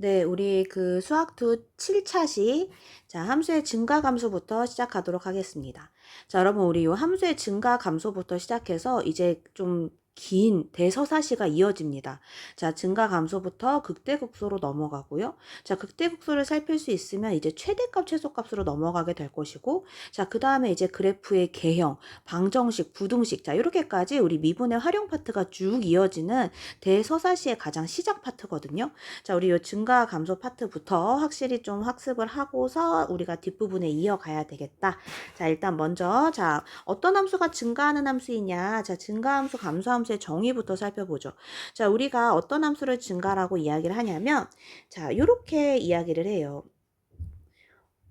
네, 우리 그 수학투 7차 시 자, 함수의 증가 감소부터 시작하도록 하겠습니다. 자, 여러분 우리 요 함수의 증가 감소부터 시작해서 이제 좀 긴 대서사시가 이어집니다. 자, 증가 감소부터 극대극소로 넘어가고요. 자, 극대극소를 살필 수 있으면 이제 최대값, 최소값으로 넘어가게 될 것이고, 자, 그 다음에 이제 그래프의 개형, 방정식, 부등식, 자, 이렇게까지 우리 미분의 활용 파트가 쭉 이어지는 대서사시의 가장 시작 파트거든요. 자, 우리 요 증가 감소 파트부터 확실히 좀 학습을 하고서 우리가 뒷부분에 이어가야 되겠다. 자, 일단 먼저, 자, 어떤 함수가 증가하는 함수이냐. 자, 증가함수, 감소함수 의 정의부터 살펴보죠. 자, 우리가 어떤 함수를 증가라고 이야기를 하냐면, 자, 요렇게 이야기를 해요.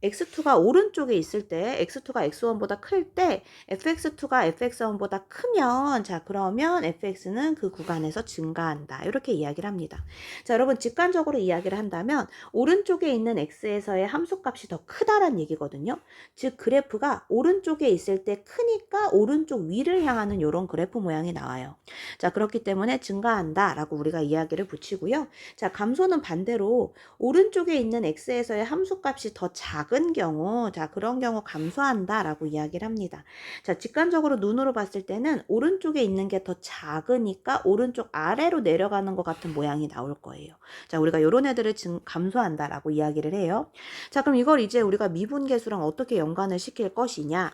X2가 오른쪽에 있을 때 x2가 x1보다 클 때 fx2가 fx1보다 크면 자 그러면 fx는 그 구간에서 증가한다 이렇게 이야기를 합니다. 자 여러분 직관적으로 이야기를 한다면 오른쪽에 있는 x에서의 함수값이 더 크다란 얘기거든요. 즉 그래프가 오른쪽에 있을 때 크니까 오른쪽 위를 향하는 이런 그래프 모양이 나와요. 자 그렇기 때문에 증가한다 라고 우리가 이야기를 붙이고요. 자 감소는 반대로 오른쪽에 있는 x에서의 함수값이 더 작은 경우 자 그런 경우 감소한다 라고 이야기를 합니다. 자 직관적으로 눈으로 봤을 때는 오른쪽에 있는 게 더 작으니까 오른쪽 아래로 내려가는 것 같은 모양이 나올 거예요. 자 우리가 요런 애들을 증, 감소한다 라고 이야기를 해요. 자 그럼 이걸 이제 우리가 미분계수랑 어떻게 연관을 시킬 것이냐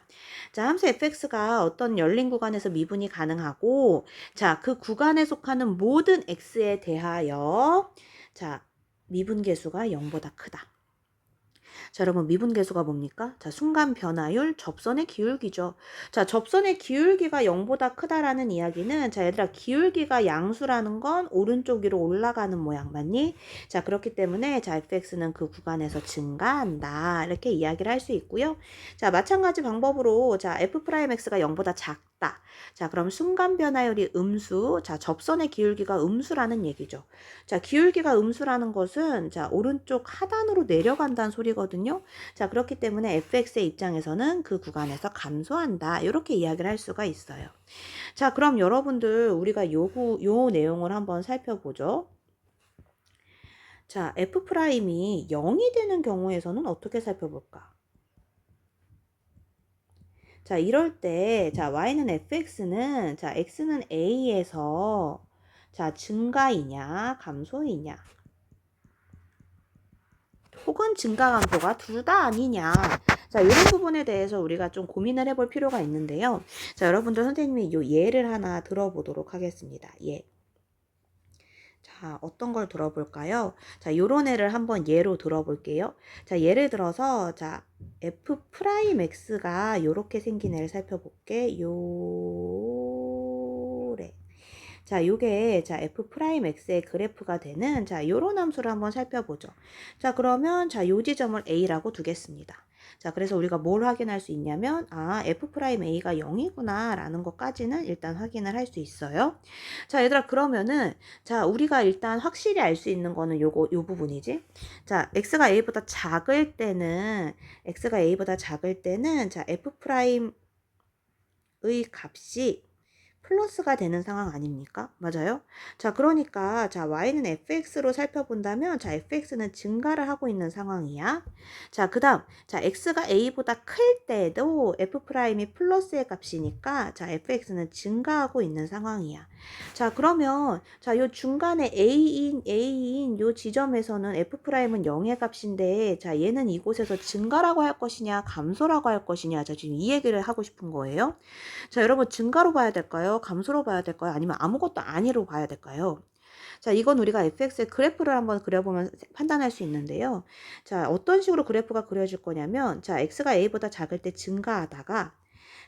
자 함수 fx가 어떤 열린 구간에서 미분이 가능하고 자 그 구간에 속하는 모든 x에 대하여 자 미분계수가 0보다 크다. 자, 여러분 미분계수가 뭡니까? 자, 순간 변화율 접선의 기울기죠. 자, 접선의 기울기가 0보다 크다라는 이야기는 자, 얘들아 기울기가 양수라는 건 오른쪽 위로 올라가는 모양 맞니? 자, 그렇기 때문에 자, fx는 그 구간에서 증가한다. 이렇게 이야기를 할 수 있고요. 자, 마찬가지 방법으로 자, f'x가 0보다 작다. 자, 그럼 순간 변화율이 음수. 자, 접선의 기울기가 음수라는 얘기죠. 자, 기울기가 음수라는 것은 자, 오른쪽 하단으로 내려간다는 소리거든요. 자, 그렇기 때문에 fx의 입장에서는 그 구간에서 감소한다. 이렇게 이야기를 할 수가 있어요. 자, 그럼 여러분들 우리가 요구 요 내용을 한번 살펴보죠. 자, f'이 0이 되는 경우에서는 어떻게 살펴볼까? 자, 이럴 때, 자, y는 fx는, 자, x는 a에서, 자, 증가이냐, 감소이냐. 혹은 증가 감소가 둘 다 아니냐. 자, 이런 부분에 대해서 우리가 좀 고민을 해볼 필요가 있는데요. 자, 여러분들 선생님이 이 예를 하나 들어보도록 하겠습니다. 예. 자, 어떤 걸 들어볼까요? 자, 요런 애를 한번 예로 들어볼게요. 자, 예를 들어서, 자, f 프라임 x가 요렇게 생긴 애를 살펴볼게. 요래. 자, 요게, 자, f 프라임 x의 그래프가 되는, 자, 요런 함수를 한번 살펴보죠. 자, 그러면, 자, 요 지점을 a라고 두겠습니다. 자, 그래서 우리가 뭘 확인할 수 있냐면, 아, f'a가 0이구나, 라는 것까지는 일단 확인을 할 수 있어요. 자, 얘들아, 그러면은, 자, 우리가 일단 확실히 알 수 있는 거는 요거, 요 부분이지. 자, x가 a보다 작을 때는, x가 a보다 작을 때는, 자, f'의 값이 플러스가 되는 상황 아닙니까? 맞아요? 자, 그러니까 자, y는 fx로 살펴본다면 자, fx는 증가를 하고 있는 상황이야. 자, 그다음 자, x가 a보다 클 때도 f'이 플러스의 값이니까 자, fx는 증가하고 있는 상황이야. 자, 그러면 자, 요 중간에 a인 a인 요 지점에서는 f'은 0의 값인데 자, 얘는 이곳에서 증가라고 할 것이냐, 감소라고 할 것이냐. 자, 지금 이 얘기를 하고 싶은 거예요. 자, 여러분 증가로 봐야 될까요? 감소로 봐야 될까요? 아니면 아무것도 아니로 봐야 될까요? 자, 이건 우리가 fx의 그래프를 한번 그려보면 판단할 수 있는데요. 자, 어떤 식으로 그래프가 그려질 거냐면, 자, x가 a보다 작을 때 증가하다가,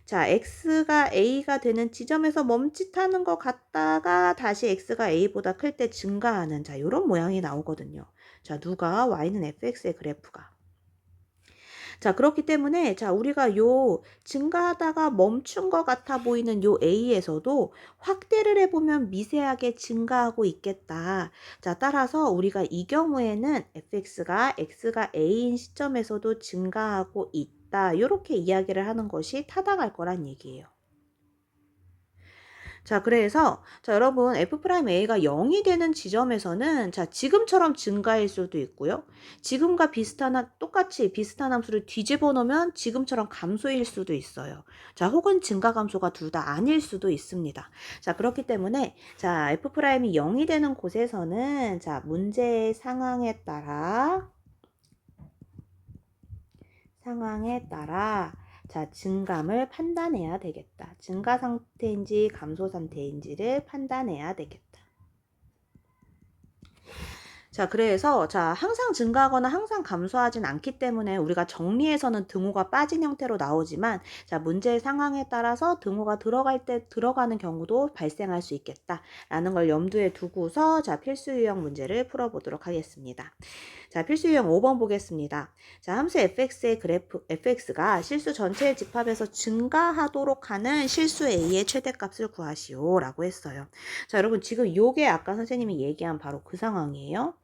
자, x가 a가 되는 지점에서 멈칫하는 것 같다가 다시 x가 a보다 클 때 증가하는, 자, 이런 모양이 나오거든요. 자, 누가 y는 fx의 그래프가. 자, 그렇기 때문에 자, 우리가 요 증가하다가 멈춘 것 같아 보이는 요 A에서도 확대를 해 보면 미세하게 증가하고 있겠다. 자, 따라서 우리가 이 경우에는 fx가 x가 a인 시점에서도 증가하고 있다. 이렇게 이야기를 하는 것이 타당할 거란 얘기예요. 자, 그래서 자, 여러분 f 프라임 a가 0이 되는 지점에서는 자, 지금처럼 증가일 수도 있고요. 지금과 비슷한 하- 똑같이 비슷한 함수를 뒤집어 놓으면 지금처럼 감소일 수도 있어요. 자, 혹은 증가 감소가 둘 다 아닐 수도 있습니다. 자, 그렇기 때문에 자, f 프라임이 0이 되는 곳에서는 자, 문제의 상황에 따라 상황에 따라 자, 증감을 판단해야 되겠다. 증가 상태인지 감소 상태인지를 판단해야 되겠다. 자, 그래서 자, 항상 증가하거나 항상 감소하진 않기 때문에 우리가 정리해서는 등호가 빠진 형태로 나오지만 자, 문제의 상황에 따라서 등호가 들어갈 때 들어가는 경우도 발생할 수 있겠다라는 걸 염두에 두고서 자, 필수 유형 문제를 풀어 보도록 하겠습니다. 자, 필수 유형 5번 보겠습니다. 자, 함수 fx의 그래프 fx가 실수 전체의 집합에서 증가하도록 하는 실수 a의 최대값을 구하시오라고 했어요. 자, 여러분 지금 요게 아까 선생님이 얘기한 바로 그 상황이에요.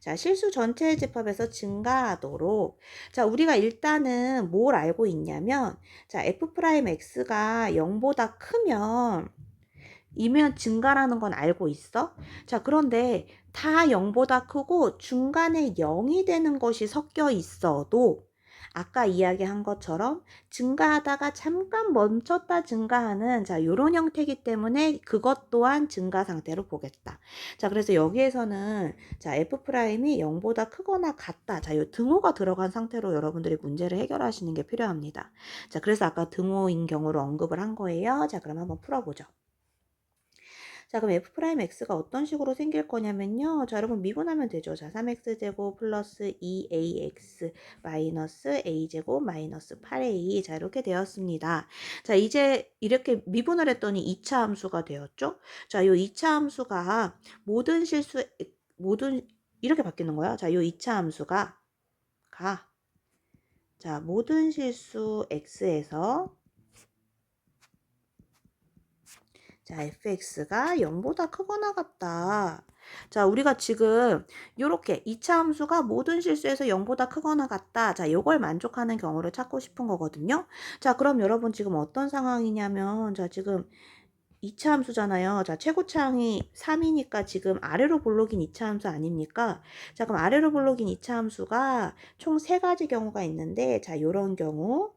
자, 실수 전체의 집합에서 증가하도록. 자, 우리가 일단은 뭘 알고 있냐면, 자, f'x가 0보다 크면, 이면 증가라는 건 알고 있어? 자, 그런데 다 0보다 크고 중간에 0이 되는 것이 섞여 있어도 아까 이야기한 것처럼 증가하다가 잠깐 멈췄다 증가하는 자, 요런 형태이기 때문에 그것 또한 증가 상태로 보겠다. 자, 그래서 여기에서는 자, F'이 0보다 크거나 같다. 자, 요 등호가 들어간 상태로 여러분들이 문제를 해결하시는 게 필요합니다. 자, 그래서 아까 등호인 경우로 언급을 한 거예요. 자, 그럼 한번 풀어보죠. 자, 그럼 f'x가 어떤 식으로 생길 거냐면요. 자, 여러분 미분하면 되죠. 자, 3x제곱 플러스 2ax 마이너스 a제곱 마이너스 8a. 자, 이렇게 되었습니다. 자, 이제 이렇게 미분을 했더니 2차 함수가 되었죠. 자, 요 2차 함수가 모든 실수, 모든, 이렇게 바뀌는 거야. 자, 요 2차 함수가 가. 자, 모든 실수 x에서 자, fx가 0보다 크거나 같다. 자, 우리가 지금 이렇게 2차 함수가 모든 실수에서 0보다 크거나 같다. 자, 요걸 만족하는 경우를 찾고 싶은 거거든요. 자, 그럼 여러분 지금 어떤 상황이냐면 자, 지금 2차 함수잖아요. 자, 최고차항이 3이니까 지금 아래로 볼록인 2차 함수 아닙니까? 자, 그럼 아래로 볼록인 2차 함수가 총 3가지 경우가 있는데 자, 요런 경우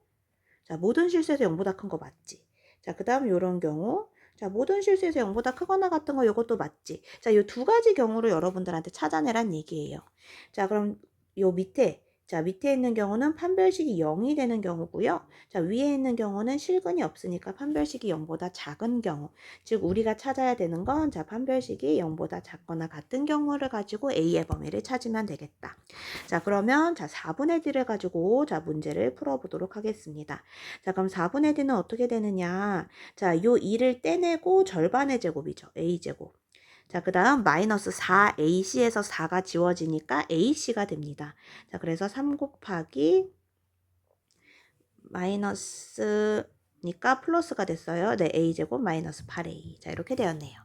자, 모든 실수에서 0보다 큰 거 맞지? 자, 그 다음 요런 경우 자, 모든 실수에서 0보다 크거나 같은 거 이것도 맞지? 자, 요두 가지 경우를 여러분들한테 찾아내란 얘기예요. 자, 그럼 요 밑에 자, 밑에 있는 경우는 판별식이 0이 되는 경우고요. 자, 위에 있는 경우는 실근이 없으니까 판별식이 0보다 작은 경우. 즉, 우리가 찾아야 되는 건 자, 판별식이 0보다 작거나 같은 경우를 가지고 A의 범위를 찾으면 되겠다. 자, 그러면 자, 4분의 D를 가지고 자, 문제를 풀어 보도록 하겠습니다. 자, 그럼 4분의 D는 어떻게 되느냐? 자, 요 2를 떼내고 절반의 제곱이죠. A제곱. 자, 그 다음 마이너스 4ac에서 4가 지워지니까 ac가 됩니다. 자, 그래서 3 곱하기 마이너스니까 플러스가 됐어요. 네, a제곱 마이너스 8a. 자, 이렇게 되었네요.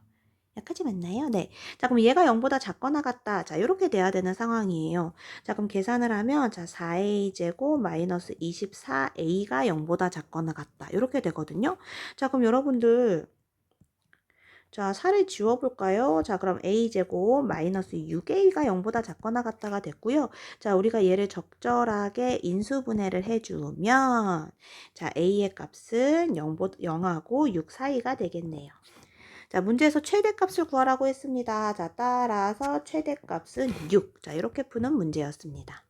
여기까지 맞나요? 네. 자, 그럼 얘가 0보다 작거나 같다. 자, 이렇게 돼야 되는 상황이에요. 자, 그럼 계산을 하면 자, 4a제곱 마이너스 24a가 0보다 작거나 같다. 이렇게 되거든요. 자, 그럼 여러분들 자, 4를 지워볼까요? 자, 그럼 a제곱 마이너스 6a가 0보다 작거나 같다가 됐고요. 자, 우리가 얘를 적절하게 인수분해를 해주면 자, a의 값은 0보, 0하고 6 사이가 되겠네요. 자, 문제에서 최대값을 구하라고 했습니다. 자, 따라서 최대값은 6. 자, 이렇게 푸는 문제였습니다.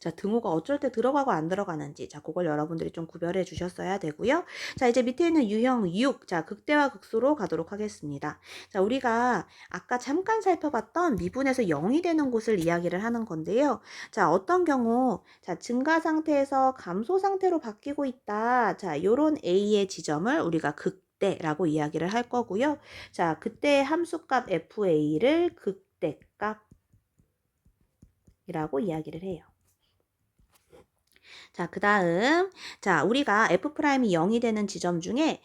자, 등호가 어쩔 때 들어가고 안 들어가는지, 자, 그걸 여러분들이 좀 구별해 주셨어야 되고요. 자, 이제 밑에 있는 유형 6, 자, 극대화 극소로 가도록 하겠습니다. 자, 우리가 아까 잠깐 살펴봤던 미분에서 0이 되는 곳을 이야기를 하는 건데요. 자, 어떤 경우, 자, 증가 상태에서 감소 상태로 바뀌고 있다. 자, 요런 A의 지점을 우리가 극대라고 이야기를 할 거고요. 자, 그때 함수값 FA를 극대값 이라고 이야기를 해요. 자, 그 다음, 자, 우리가 F'이 0이 되는 지점 중에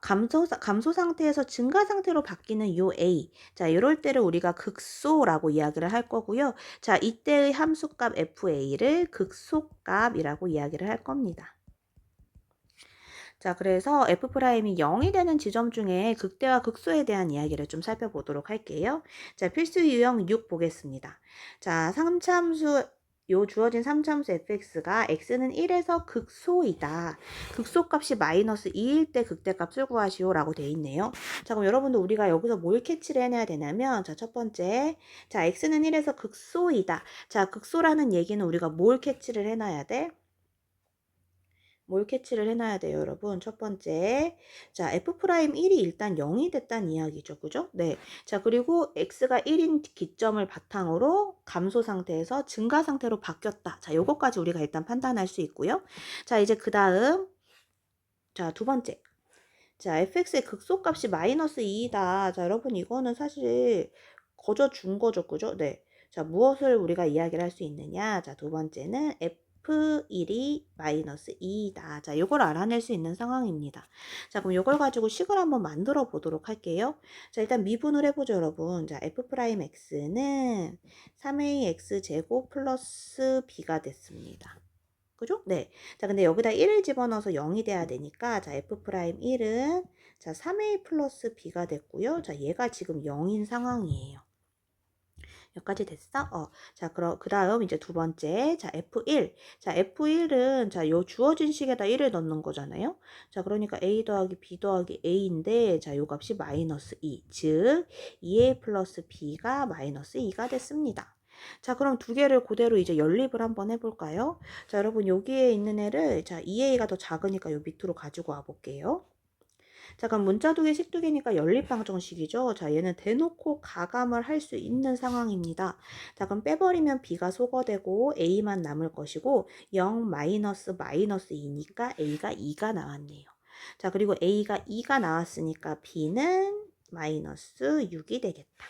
감소, 감소 상태에서 증가 상태로 바뀌는 요 A. 자, 이럴 때를 우리가 극소라고 이야기를 할 거고요. 자, 이때의 함수값 FA를 극소값이라고 이야기를 할 겁니다. 자, 그래서 f'이 0이 되는 지점 중에 극대와 극소에 대한 이야기를 좀 살펴보도록 할게요. 자, 필수 유형 6 보겠습니다. 자, 상참수 요 주어진 3참수 fx가 x는 1에서 극소이다. 극소값이 마이너스 2일 때 극대값을 구하시오 라고 돼 있네요. 자 그럼 여러분들 우리가 여기서 뭘 캐치를 해내야 되냐면 자 첫 번째 자 x는 1에서 극소이다. 자 극소라는 얘기는 우리가 뭘 캐치를 해놔야 돼? 뭘 캐치를 해놔야 돼요, 여러분? 첫 번째. 자, f'1이 일단 0이 됐다는 이야기죠. 그죠? 네. 자, 그리고 x가 1인 기점을 바탕으로 감소 상태에서 증가 상태로 바뀌었다. 자, 요것까지 우리가 일단 판단할 수 있고요. 자, 이제 그 다음. 자, 두 번째. 자, fx의 극소값이 마이너스 2이다. 자, 여러분, 이거는 사실 거저 준 거죠. 그죠? 네. 자, 무엇을 우리가 이야기를 할 수 있느냐? 자, 두 번째는 f F1이 마이너스 2이다. 자, 요걸 알아낼 수 있는 상황입니다. 자, 그럼 요걸 가지고 식을 한번 만들어 보도록 할게요. 자, 일단 미분을 해보죠, 여러분. 자, F'X는 3AX 제곱 플러스 B가 됐습니다. 그죠? 네. 자, 근데 여기다 1을 집어넣어서 0이 돼야 되니까, 자, F'1은 자, 3A 플러스 B가 됐고요. 자, 얘가 지금 0인 상황이에요. 여기까지 됐어? 어. 자, 그럼 그 다음 이제 두 번째. 자, F1. 자, F1은 자, 요 주어진 식에다 1을 넣는 거잖아요. 자, 그러니까 A 더하기 B 더하기 A인데 자, 요 값이 마이너스 2. 즉, 2A 플러스 B가 마이너스 2가 됐습니다. 자, 그럼 두 개를 그대로 이제 연립을 한번 해볼까요? 자, 여러분 여기에 있는 애를 자, 2A가 더 작으니까 요 밑으로 가지고 와 볼게요. 자, 그럼 문자 두 개, 식 두 개니까 연립방정식이죠. 자, 얘는 대놓고 가감을 할 수 있는 상황입니다. 자, 그럼 빼버리면 b가 소거되고 a만 남을 것이고 0 마이너스 마이너스 2니까 a가 2가 나왔네요. 자, 그리고 a가 2가 나왔으니까 b는 마이너스 6이 되겠다.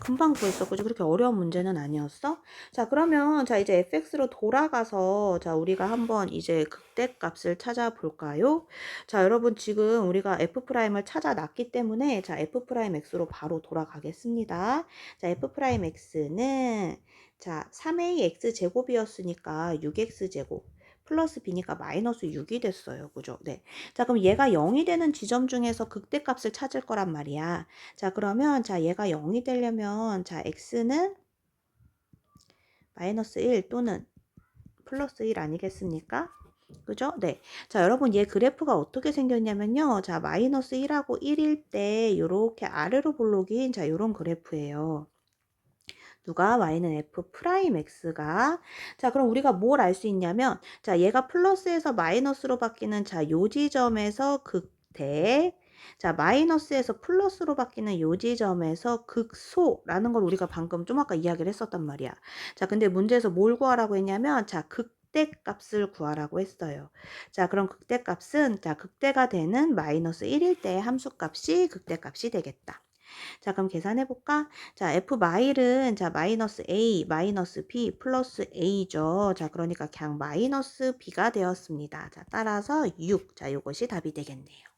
금방. 그죠? 그렇게 어려운 문제는 아니었어? 자, 그러면 자, 이제 fx로 돌아가서 자, 우리가 한번 이제 극대 값을 찾아볼까요? 자, 여러분 지금 우리가 f'을 찾아놨기 때문에 자, f'x로 바로 돌아가겠습니다. 자, f'x는 자, 3ax 제곱이었으니까 6x 제곱 플러스 b니까 마이너스 6이 됐어요. 그죠? 네. 자, 그럼 얘가 0이 되는 지점 중에서 극대값을 찾을 거란 말이야. 자, 그러면 자, 얘가 0이 되려면 자, x는 마이너스 1 또는 플러스 1 아니겠습니까? 그죠? 네. 자, 여러분, 얘 그래프가 어떻게 생겼냐면요. 자, 마이너스 1하고 1일 때, 요렇게 아래로 볼록인, 자, 요런 그래프예요. 누가 y는 f 프라임 x가 자 그럼 우리가 뭘 알 수 있냐면 자 얘가 플러스에서 마이너스로 바뀌는 자 요 지점에서 극대 자 마이너스에서 플러스로 바뀌는 요 지점에서 극소라는 걸 우리가 방금 좀 아까 이야기를 했었단 말이야 자 근데 문제에서 뭘 구하라고 했냐면 자 극대값을 구하라고 했어요. 자, 그럼 극대값은 자, 극대가 되는 마이너스 1일 때 함수값이 극대값이 되겠다. 자, 그럼 계산해 볼까? 자, f 마일은 자, 마이너스 a 마이너스 b 플러스 a죠. 자, 그러니까 그냥 마이너스 b가 되었습니다. 자, 따라서 6. 자, 이것이 답이 되겠네요.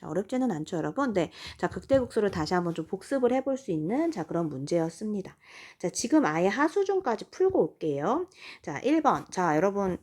자, 어렵지는 않죠, 여러분. 네. 자, 극대국수를 다시 한번 좀 복습을 해볼 수 있는 자, 그런 문제였습니다. 자, 지금 아예 하수준까지 풀고 올게요. 자, 1번. 자, 여러분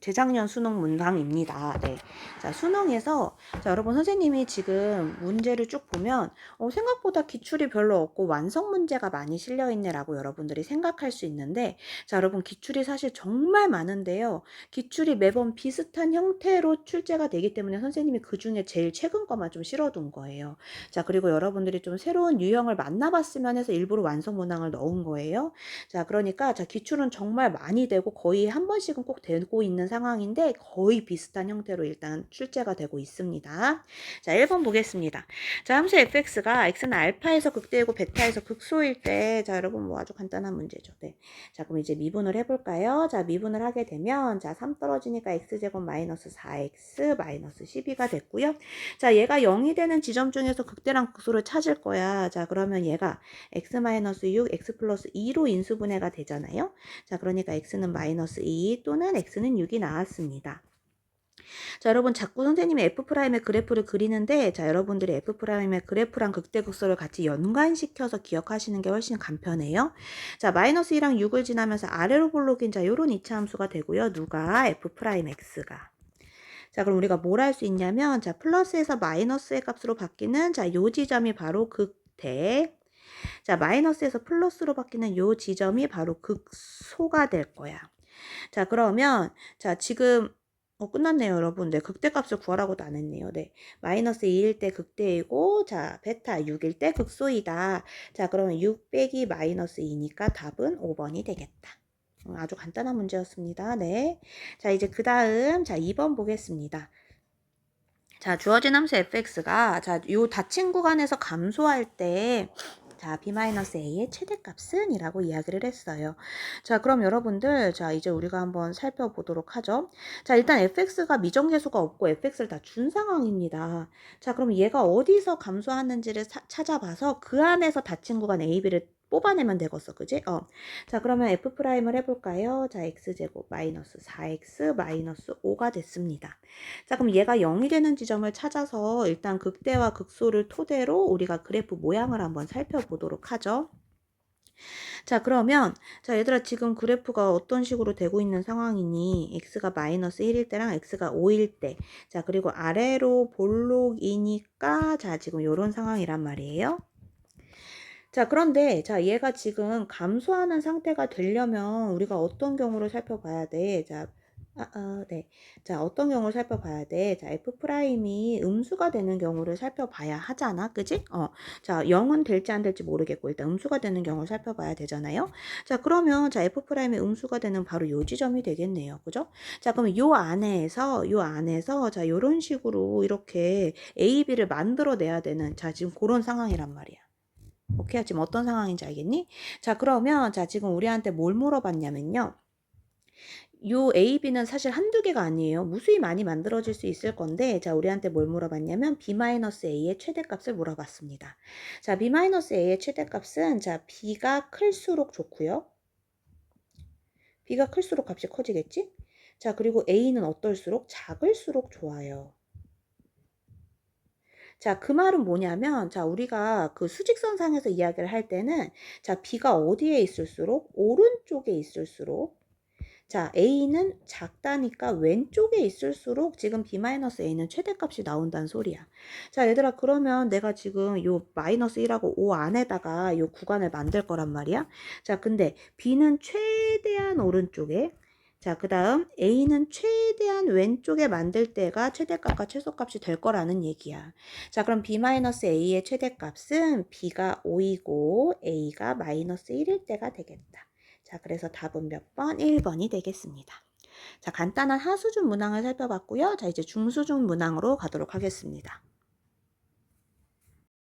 재작년 수능 문항입니다. 네. 자, 수능에서, 자, 여러분 선생님이 지금 문제를 쭉 보면, 어, 생각보다 기출이 별로 없고 완성 문제가 많이 실려있네라고 여러분들이 생각할 수 있는데, 자, 여러분 기출이 사실 정말 많은데요. 기출이 매번 비슷한 형태로 출제가 되기 때문에 선생님이 그 중에 제일 최근 거만 좀 실어둔 거예요. 자, 그리고 여러분들이 좀 새로운 유형을 만나봤으면 해서 일부러 완성 문항을 넣은 거예요. 자, 그러니까, 자, 기출은 정말 많이 되고 거의 한 번씩은 꼭 되고 있는 상황인데 거의 비슷한 형태로 일단 출제가 되고 있습니다. 자, 1번 보겠습니다. 자, 함수 fx가 x는 알파에서 극대이고 베타에서 극소일 때, 자, 여러분 뭐 아주 간단한 문제죠. 네. 자, 그럼 이제 미분을 해볼까요? 자, 미분을 하게 되면, 자, 3 떨어지니까 x제곱 마이너스 4x 마이너스 12가 됐고요. 자, 얘가 0이 되는 지점 중에서 극대랑 극소를 찾을 거야. 자, 그러면 얘가 x 마이너스 6, x 플러스 2로 인수분해가 되잖아요. 자, 그러니까 x는 마이너스 2 또는 x는 6이 나왔습니다. 자, 여러분 자꾸 선생님이 F'의 그래프를 그리는데 자, 여러분들이 F'의 그래프랑 극대극소를 같이 연관시켜서 기억하시는 게 훨씬 간편해요. 자, 마이너스 2랑 6을 지나면서 아래로 볼록인 자, 요런 이차 함수가 되고요. 누가 F'X가. 자, 그럼 우리가 뭘 할 수 있냐면, 자, 플러스에서 마이너스의 값으로 바뀌는, 자, 요 지점이 바로 극대. 자, 마이너스에서 플러스로 바뀌는 요 지점이 바로 극소가 될 거야. 자, 그러면, 자, 지금, 어, 끝났네요, 여러분. 네, 극대값을 구하라고도 안 했네요. 네. 마이너스 2일 때 극대이고, 자, 베타 6일 때 극소이다. 자, 그러면 6 빼기 마이너스 2니까 답은 5번이 되겠다. 음, 아주 간단한 문제였습니다. 네. 자, 이제 그 다음, 자, 2번 보겠습니다. 자, 주어진 함수 fx가, 자, 요 닫힌 구간에서 감소할 때, 자, b-a의 최대값은? 이라고 이야기를 했어요. 자, 그럼 여러분들, 자, 이제 우리가 한번 살펴보도록 하죠. 자, 일단 fx가 미정계수가 없고 fx를 다 준 상황입니다. 자, 그럼 얘가 어디서 감소하는지를 사- 찾아봐서 그 안에서 닫힌 구간 a, b를 뽑아내면 되겠어, 그지? 어. 자, 그러면 f 프라임을 해볼까요? 자, x제곱 마이너스 4x 마이너스 5가 됐습니다. 자, 그럼 얘가 0이 되는 지점을 찾아서 일단 극대와 극소를 토대로 우리가 그래프 모양을 한번 살펴보도록 하죠. 자, 그러면, 자, 얘들아, 지금 그래프가 어떤 식으로 되고 있는 상황이니, x가 마이너스 1일 때랑 x가 5일 때, 자, 그리고 아래로 볼록이니까, 자, 지금 요런 상황이란 말이에요. 자, 그런데, 자, 얘가 지금 감소하는 상태가 되려면 우리가 어떤 경우를 살펴봐야 돼? 자, 아, 아, 네. 자, 어떤 경우를 살펴봐야 돼? 자, f 프라임이 음수가 되는 경우를 살펴봐야 하잖아. 그지? 어. 자, 0은 될지 안 될지 모르겠고, 일단 음수가 되는 경우를 살펴봐야 되잖아요. 자, 그러면, 자, f 프라임이 음수가 되는 바로 요 지점이 되겠네요. 그죠? 자, 그러면 요 안에서, 요 안에서, 자, 요런 식으로 이렇게 a, b를 만들어내야 되는, 자, 지금 그런 상황이란 말이야. 오케이? 지금 어떤 상황인지 알겠니? 자, 그러면, 자, 지금 우리한테 뭘 물어봤냐면요. 요 A, B는 사실 한두 개가 아니에요. 무수히 많이 만들어질 수 있을 건데, 자, 우리한테 뭘 물어봤냐면, B-A의 최대값을 물어봤습니다. 자, B-A의 최대값은, 자, B가 클수록 좋고요. B가 클수록 값이 커지겠지? 자, 그리고 A는 어떨수록 작을수록 좋아요. 자, 그 말은 뭐냐면, 자, 우리가 그 수직선상에서 이야기를 할 때는, 자, B가 어디에 있을수록, 오른쪽에 있을수록, 자, A는 작다니까 왼쪽에 있을수록 지금 B-A는 최대값이 나온다는 소리야. 자, 얘들아, 그러면 내가 지금 요 마이너스 1하고 5 안에다가 요 구간을 만들 거란 말이야. 자, 근데 B는 최대한 오른쪽에, 자, 그 다음 A는 최대한 왼쪽에 만들 때가 최대값과 최소값이 될 거라는 얘기야. 자, 그럼 B-A의 최대값은 B가 5이고 A가 마이너스 1일 때가 되겠다. 자, 그래서 답은 몇 번? 1번이 되겠습니다. 자, 간단한 하수준 문항을 살펴봤고요. 자, 이제 중수준 문항으로 가도록 하겠습니다.